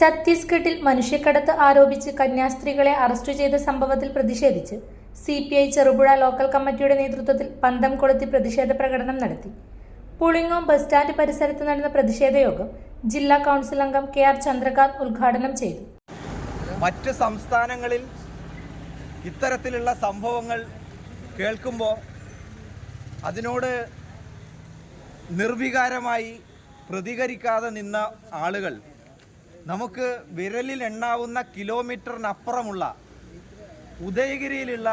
ഛത്തീസ്ഗഡിൽ മനുഷ്യക്കടത്ത് ആരോപിച്ച് കന്യാസ്ത്രീകളെ അറസ്റ്റ് ചെയ്ത സംഭവത്തിൽ പ്രതിഷേധിച്ച് C P I Cherupuzha local കമ്മിറ്റിയുടെ നേതൃത്വത്തിൽ പന്തം കൊളുത്തി പ്രതിഷേധ പ്രകടനം നടത്തി. പുളിങ്ങോം ബസ് സ്റ്റാൻഡ് പരിസരത്ത് നടന്ന പ്രതിഷേധ യോഗം ജില്ലാ കൗൺസിൽ അംഗം കെ ആർ ചന്ദ്രകാന്ത് ഉദ്ഘാടനം ചെയ്തു. മറ്റ് സംസ്ഥാനങ്ങളിൽ ഇത്തരത്തിലുള്ള സംഭവങ്ങൾ കേൾക്കുമ്പോൾ അതിനോട് നിർവികാരമായി പ്രതികരിക്കാതെ നിന്ന ആളുകൾ നമുക്ക് വിരലിൽ എണ്ണാവുന്ന കിലോമീറ്ററിനപ്പുറമുള്ള ഉദയഗിരിയിലുള്ള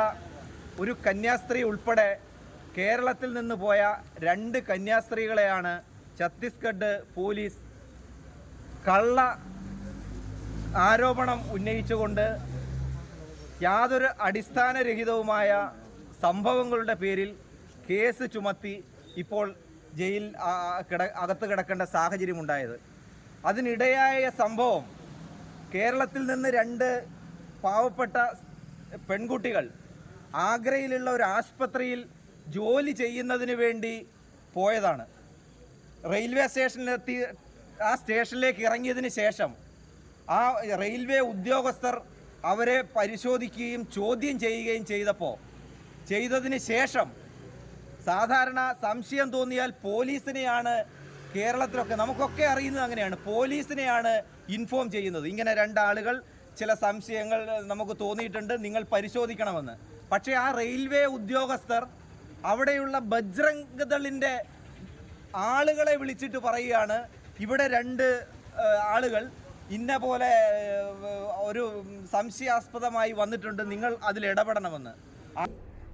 ഒരു കന്യാസ്ത്രീ ഉൾപ്പെടെ കേരളത്തിൽ നിന്ന് പോയ രണ്ട് കന്യാസ്ത്രീകളെയാണ് ഛത്തീസ്ഗഡ് പോലീസ് കള്ള ആരോപണം ഉന്നയിച്ചുകൊണ്ട് യാതൊരു അടിസ്ഥാനരഹിതവുമായ സംഭവങ്ങളുടെ പേരിൽ കേസ് ചുമത്തി ഇപ്പോൾ ജയിൽ കിട അകത്ത് കിടക്കേണ്ട സാഹചര്യമുണ്ടായത്. അതിനിടയായ സംഭവം കേരളത്തിൽ നിന്ന് രണ്ട് പാവപ്പെട്ട പെൺകുട്ടികൾ ആഗ്രയിലുള്ള ഒരു ആശുപത്രിയിൽ ജോലി ചെയ്യുന്നതിന് വേണ്ടി പോയതാണ്. റെയിൽവേ സ്റ്റേഷനിലെത്തി ആ സ്റ്റേഷനിലേക്ക് ഇറങ്ങിയതിന് ശേഷം ആ റെയിൽവേ ഉദ്യോഗസ്ഥർ അവരെ പരിശോധിക്കുകയും ചോദ്യം ചെയ്യുകയും ചെയ്തപ്പോൾ ചെയ്തതിന് ശേഷം സാധാരണ സംശയം തോന്നിയാൽ പോലീസിനെയാണ് കേരളത്തിലൊക്കെ നമുക്കൊക്കെ അറിയുന്നത് അങ്ങനെയാണ്. പോലീസിനെയാണ് ഇൻഫോം ചെയ്യുന്നത്. ഇങ്ങനെ രണ്ടാളുകൾ ചില സംശയങ്ങൾ നമുക്ക് തോന്നിയിട്ടുണ്ട്. നിങ്ങൾ പരിശോധിക്കണമെന്ന്. പക്ഷേ ആ റെയിൽവേ ഉദ്യോഗസ്ഥർ അവിടെയുള്ള ബജ്രംഗ് ദളിന്റെ ആളുകളെ വിളിച്ചിട്ട് പറയുകയാണ് ഇവിടെ രണ്ട് ആളുകൾ ഇന്ന പോലെ ഒരു സംശയാസ്പദമായി വന്നിട്ടുണ്ട്. നിങ്ങൾ അതിൽ ഇടപെടണമെന്ന്.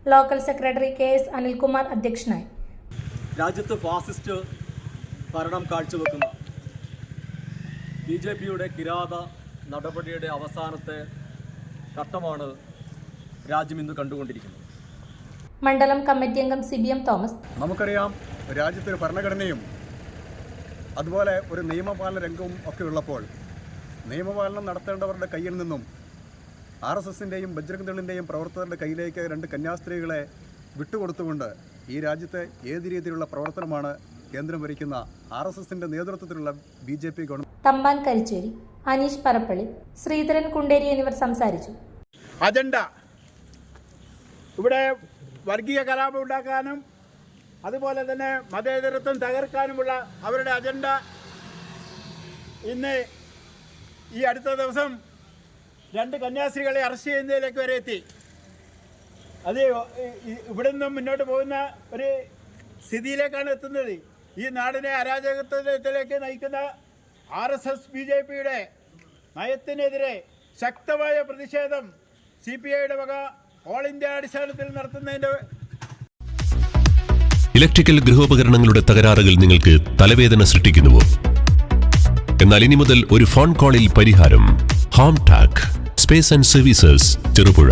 Local secretary K S Anilkumar അധ്യക്ഷനായി. രാജ്യത്ത് ഫാസിസ്റ്റ് ഭരണം കാഴ്ചവെക്കുന്ന. ബി ജെ പിയുടെ കിരാത നടപടിയുടെ അവസാനത്തെ ഘട്ടമാണ് രാജ്യം ഇന്ന് കണ്ടുകൊണ്ടിരിക്കുന്നത്. മണ്ഡലം കമ്മിറ്റി അംഗം സി ബി എം തോമസ്. നമുക്കറിയാം രാജ്യത്തൊരു ഭരണഘടനയും അതുപോലെ ഒരു നിയമപാലന രംഗവും ഒക്കെ ഉള്ളപ്പോൾ നിയമപാലനം നടത്തേണ്ടവരുടെ കയ്യിൽ നിന്നും ആർ എസ് എസിന്റെയും ബജ്രംഗദളിന്റെയും പ്രവർത്തകരുടെ കയ്യിലേക്ക് രണ്ട് കന്യാസ്ത്രീകളെ വിട്ടുകൊടുത്തുകൊണ്ട് ഈ രാജ്യത്തെ ഏത് രീതിയിലുള്ള പ്രവർത്തനമാണ് കേന്ദ്രം ഭരിക്കുന്ന ആർ എസ് എസിന്റെ നേതൃത്വത്തിലുള്ള B J P government Thampan Karicheri Aneesh Parappally Sreedharan Kunderi എന്നിവർ സംസാരിച്ചു. അജണ്ട. ഇവിടെ വർഗീയ കലാപം ഉണ്ടാക്കാനും അതുപോലെ തന്നെ മതേതരത്വം തകർക്കാനുമുള്ള അവരുടെ അജണ്ട ഇന്ന് ഈ അടുത്ത ദിവസം രണ്ട് കന്യാസ്ത്രീകളെ അറസ്റ്റ് ചെയ്യുന്നതിലേക്ക് വരെ എത്തി. അത് ഇവിടെ നിന്നും മുന്നോട്ട് പോകുന്ന ഒരു സ്ഥിതിയിലേക്കാണ് എത്തുന്നത്. ഈ നാടിനെ അരാജകത്വത്തിലേക്ക് നയിക്കുന്ന R S S B J പിയുടെ നയത്തിനെതിരെ ശക്തമായ പ്രതിഷേധം സി പി ഐയുടെ വക ഓൾ ഇന്ത്യ അടിസ്ഥാനത്തിൽ നടത്തുന്നതിന്റെ ഇലക്ട്രിക്കൽ ഗൃഹോപകരണങ്ങളുടെ തകരാറുകൾ നിങ്ങൾക്ക് തലവേദന സൃഷ്ടിക്കുന്നുവോ? എന്നാൽ ഇനി മുതൽ ഒരു ഫോൺ കോളിൽ പരിഹാരം. Home tech space and services Cherupuzha